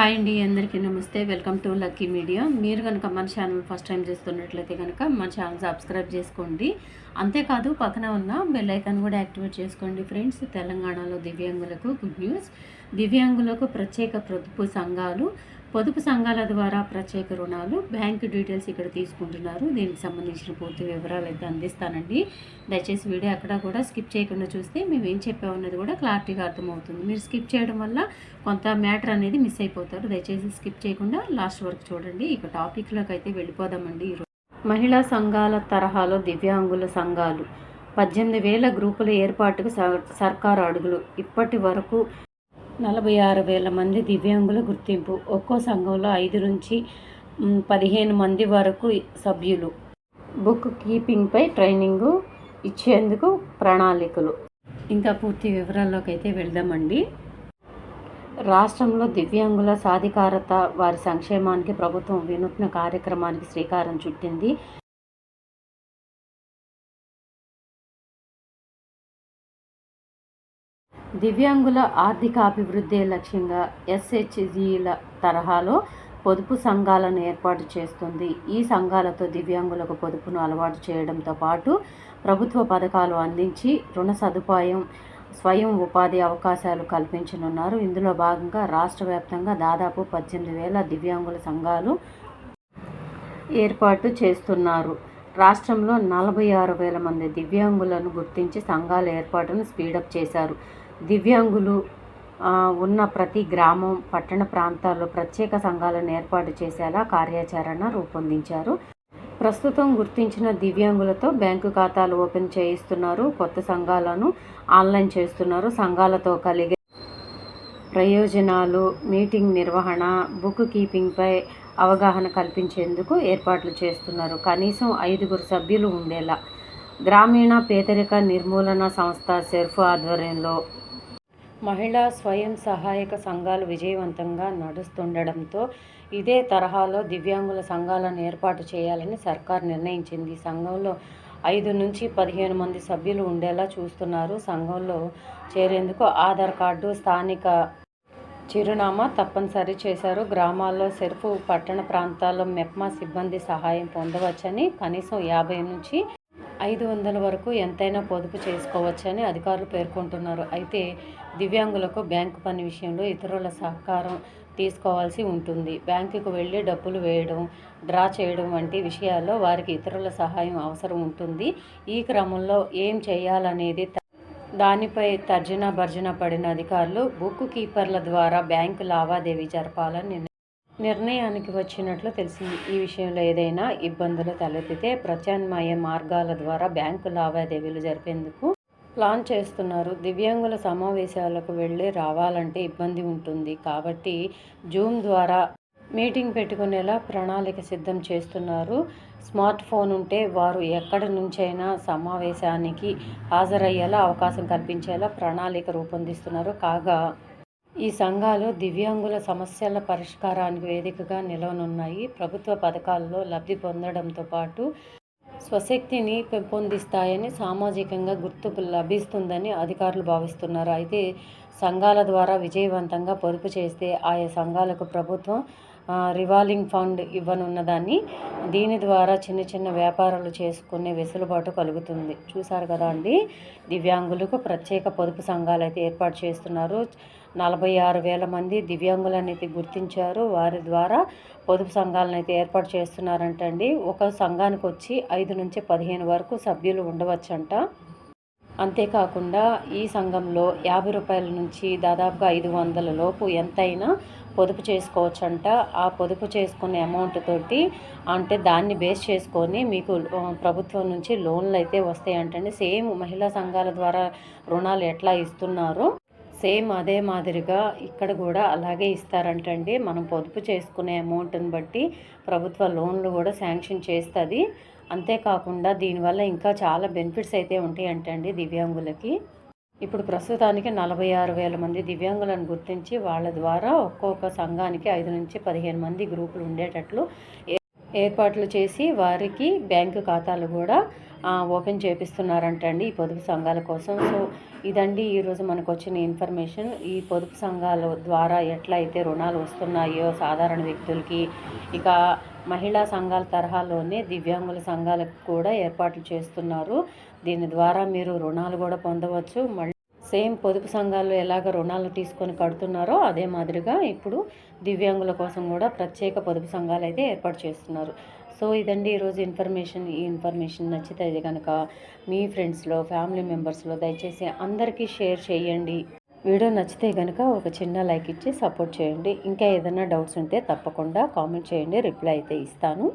Hi అండి అందరికీ నమస్తే. Welcome to Lucky Media. మీరు కనుక మన ఛానల్ ఫస్ట్ టైం చేస్తున్నట్లయితే కనుక మన ఛానల్ సబ్స్క్రైబ్ చేసుకోండి. అంతేకాదు పక్కన ఉన్న బెల్ ఐకాన్ కూడా యాక్టివేట్ చేసుకోండి ఫ్రెండ్స్. తెలంగాణలో దివ్యాంగులకు గుడ్ న్యూస్. దివ్యాంగులకు ప్రత్యేక ప్రభుత్వ సంఘాలు పొదుపు సంఘాల ద్వారా ప్రత్యేక రుణాలు బ్యాంకు డీటెయిల్స్ ఇక్కడ తీసుకుంటున్నారు. దీనికి సంబంధించిన పూర్తి వివరాలు అయితే అందిస్తానండి. దయచేసి వీడియో అక్కడ కూడా స్కిప్ చేయకుండా చూస్తే మేము ఏం చెప్పామన్నది కూడా క్లారిటీగా అర్థమవుతుంది. మీరు స్కిప్ చేయడం వల్ల కొంత మ్యాటర్ అనేది మిస్ అయిపోతారు. దయచేసి స్కిప్ చేయకుండా లాస్ట్ వరకు చూడండి. ఇక టాపిక్లోకి అయితే వెళ్ళిపోదామండి ఈరోజు మహిళా సంఘాల తరహాలో దివ్యాంగుల సంఘాలు. పద్దెనిమిది వేల గ్రూపుల ఏర్పాటుకు స- సర్కారు అడుగులు. ఇప్పటి వరకు నలభై ఆరు వేల మంది దివ్యాంగుల గుర్తింపు. ఒక్కో సంఘంలో ఐదు నుంచి పదిహేను మంది వరకు సభ్యులు. బుక్ కీపింగ్పై ట్రైనింగు ఇచ్చేందుకు ప్రణాళికలు. ఇంకా పూర్తి వివరాల్లోకి అయితే వెళ్దామండి. రాష్ట్రంలో దివ్యాంగుల సాధికారత వారి సంక్షేమానికి ప్రభుత్వం వినూత్న కార్యక్రమానికి శ్రీకారం చుట్టింది. దివ్యాంగుల ఆర్థిక అభివృద్ధి లక్ష్యంగా ఎస్హెచ్జిల తరహాలో పొదుపు సంఘాలను ఏర్పాటు చేస్తుంది. ఈ సంఘాలతో దివ్యాంగులకు పొదుపును అలవాటు చేయడంతో పాటు ప్రభుత్వ పథకాలు అందించి రుణ సదుపాయం స్వయం ఉపాధి అవకాశాలు కల్పించనున్నారు. ఇందులో భాగంగా రాష్ట్ర వ్యాప్తంగా దాదాపు పద్దెనిమిది వేల దివ్యాంగుల సంఘాలు ఏర్పాటు చేస్తున్నారు. రాష్ట్రంలో నలభై ఆరు వేల మంది దివ్యాంగులను గుర్తించి సంఘాల ఏర్పాటును స్పీడప్ చేశారు. దివ్యాంగులు ఉన్న ప్రతి గ్రామం పట్టణ ప్రాంతాల్లో ప్రత్యేక సంఘాలను ఏర్పాటు చేసేలా కార్యాచరణ రూపొందించారు. ప్రస్తుతం గుర్తించిన దివ్యాంగులతో బ్యాంకు ఖాతాలు ఓపెన్ చేయిస్తున్నారు. కొత్త సంఘాలను ఆన్లైన్ చేస్తున్నారు. సంఘాలతో కలిగే ప్రయోజనాలు మీటింగ్ నిర్వహణ బుక్ కీపింగ్పై అవగాహన కల్పించేందుకు ఏర్పాట్లు చేస్తున్నారు. కనీసం ఐదుగురు సభ్యులు ఉండేలా గ్రామీణ పేదరిక నిర్మూలన సంస్థ సెర్ఫ్ ఆధ్వర్యంలో మహిళా స్వయం సహాయక సంఘాలు విజయవంతంగా నడుస్తుండడంతో ఇదే తరహాలో దివ్యాంగుల సంఘాలను ఏర్పాటు చేయాలని సర్కార్ నిర్ణయించింది. సంఘంలో ఐదు నుంచి పదిహేను మంది సభ్యులు ఉండేలా చూస్తున్నారు. సంఘంలో చేరేందుకు ఆధార్ కార్డు స్థానిక చిరునామా తప్పనిసరి చేశారు. గ్రామాల్లో సెర్ఫ్ పట్టణ ప్రాంతాల్లో మెప్మా సిబ్బంది సహాయం పొందవచ్చని కనీసం యాభై నుంచి ఐదు వందల వరకు ఎంతైనా పొదుపు చేసుకోవచ్చని అధికారులు పేర్కొంటున్నారు. అయితే దివ్యాంగులకు బ్యాంకు పని విషయంలో ఇతరుల సహకారం తీసుకోవాల్సి ఉంటుంది. బ్యాంకుకు వెళ్ళి డబ్బులు వేయడం డ్రా చేయడం వంటి విషయాల్లో వారికి ఇతరుల సహాయం అవసరం ఉంటుంది. ఈ క్రమంలో ఏం చేయాలనేది దానిపై తర్జన భర్జన పడిన అధికారులు బుక్ కీపర్ల ద్వారా బ్యాంకు లావాదేవీ జరపాలని నిర్ణయానికి వచ్చినట్లు తెలిసింది. ఈ విషయంలో ఏదైనా ఇబ్బందులు తలెత్తితే ప్రత్యామ్నాయ మార్గాల ద్వారా బ్యాంకు లావాదేవీలు జరిపేందుకు ప్లాన్ చేస్తున్నారు. దివ్యాంగుల సమావేశాలకు వెళ్ళి రావాలంటే ఇబ్బంది ఉంటుంది. కాబట్టి జూమ్ ద్వారా మీటింగ్ పెట్టుకునేలా ప్రణాళిక సిద్ధం చేస్తున్నారు. స్మార్ట్ ఫోన్ ఉంటే వారు ఎక్కడి నుంచైనా సమావేశానికి హాజరయ్యేలా అవకాశం కల్పించేలా ప్రణాళిక రూపొందిస్తున్నారు. కాగా ఈ సంఘాలు దివ్యాంగుల సమస్యల పరిష్కారానికి వేదికగా నిలవనున్నాయి. ప్రభుత్వ పథకాల్లో లబ్ధి పొందడంతో పాటు స్వశక్తిని పెంపొందిస్తాయని సామాజికంగా గుర్తింపు లభిస్తుందని అధికారులు భావిస్తున్నారు. అయితే సంఘాల ద్వారా విజయవంతంగా పొదుపు చేస్తే ఆయా సంఘాలకు ప్రభుత్వం రివాల్వింగ్ ఫండ్ ఇవ్వనున్నదాన్ని దీని ద్వారా చిన్న చిన్న వ్యాపారాలు చేసుకునే వెసులుబాటు కలుగుతుంది. చూసారు కదా అండి? దివ్యాంగులకు ప్రత్యేక పొదుపు సంఘాలు అయితే ఏర్పాటు చేస్తున్నారు. నలభై ఆరు వేల మంది దివ్యాంగులను అయితే గుర్తించారు. వారి ద్వారా పొదుపు సంఘాలను అయితే ఏర్పాటు చేస్తున్నారంటండి. ఒక సంఘానికి వచ్చి ఐదు నుంచి పదిహేను వరకు సభ్యులు ఉండవచ్చంట. అంతేకాకుండా ఈ సంఘంలో యాభై రూపాయల నుంచి దాదాపుగా ఐదు వందల లోపు ఎంతైనా పొదుపు చేసుకోవచ్చంట. ఆ పొదుపు చేసుకునే అమౌంట్ తోటి అంటే దాన్ని బేస్ చేసుకొని మీకు ప్రభుత్వం నుంచి లోన్లు అయితే వస్తాయంటండి. సేమ్ మహిళా సంఘాల ద్వారా రుణాలు ఎట్లా ఇస్తున్నారో? సేమ్ అదే మాదిరిగా ఇక్కడ కూడా అలాగే ఇస్తారంటండి. మనం పొదుపు చేసుకునే అమౌంట్ని బట్టి ప్రభుత్వ లోన్లు కూడా శాంక్షన్ చేస్తుంది. అంతేకాకుండా దీనివల్ల ఇంకా చాలా బెనిఫిట్స్ అయితే ఉంటాయంటండి దివ్యాంగులకి. ఇప్పుడు ప్రస్తుతానికి నలభై ఆరు వేల మంది దివ్యాంగులను గుర్తించి వాళ్ళ ద్వారా ఒక్కొక్క సంఘానికి ఐదు నుంచి పదిహేను మంది గ్రూపులు ఉండేటట్లు ఏ- ఏర్పాట్లు చేసి వారికి బ్యాంకు ఖాతాలు కూడా ఓపెన్ ఓపెన్ చేపిస్తున్నారంటండి ఈ పొదుపు సంఘాల కోసం. సో ఇదండి ఈరోజు మనకు వచ్చిన ఇన్ఫర్మేషన్. ఈ పొదుపు సంఘాల ద్వారా ఎట్లా అయితే రుణాలు వస్తున్నాయో సాధారణ వ్యక్తులకి ఇక మహిళా సంఘాల తరహాలోనే దివ్యాంగుల సంఘాలకు కూడా ఏర్పాట్లు చేస్తున్నారు. దీని ద్వారా మీరు రుణాలు కూడా పొందవచ్చు. మళ్ళీ సేమ్ పొదుపు సంఘాలు ఎలాగ రుణాలు తీసుకొని కడుతున్నారో అదే మాదిరిగా ఇప్పుడు దివ్యాంగుల కోసం కూడా ప్రత్యేక పొదుపు సంఘాలు అయితే ఏర్పాటు చేస్తున్నారు. సో ఇదండి ఈరోజు ఇన్ఫర్మేషన్. ఈ ఇన్ఫర్మేషన్ నచ్చితే కనుక మీ ఫ్రెండ్స్లో ఫ్యామిలీ మెంబర్స్లో దయచేసి అందరికీ షేర్ చేయండి. వీడియో నచ్చితే కనుక ఒక చిన్న లైక్ ఇచ్చి సపోర్ట్ చేయండి. ఇంకా ఏదైనా డౌట్స్ ఉంటే తప్పకుండా కామెంట్ చేయండి. రిప్లై అయితే ఇస్తాను.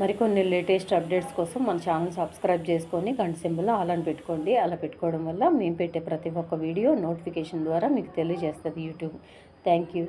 మరికొన్ని లేటెస్ట్ అప్డేట్స్ కోసం మన ఛానల్ సబ్స్క్రైబ్ చేసుకొని గంట సింబల్ ఆల్ అని పెట్టుకోండి. అలా పెట్టుకోవడం వల్ల మేము పెట్టే ప్రతి ఒక్క వీడియో నోటిఫికేషన్ ద్వారా మీకు తెలియజేస్తుంది యూట్యూబ్. Thank you.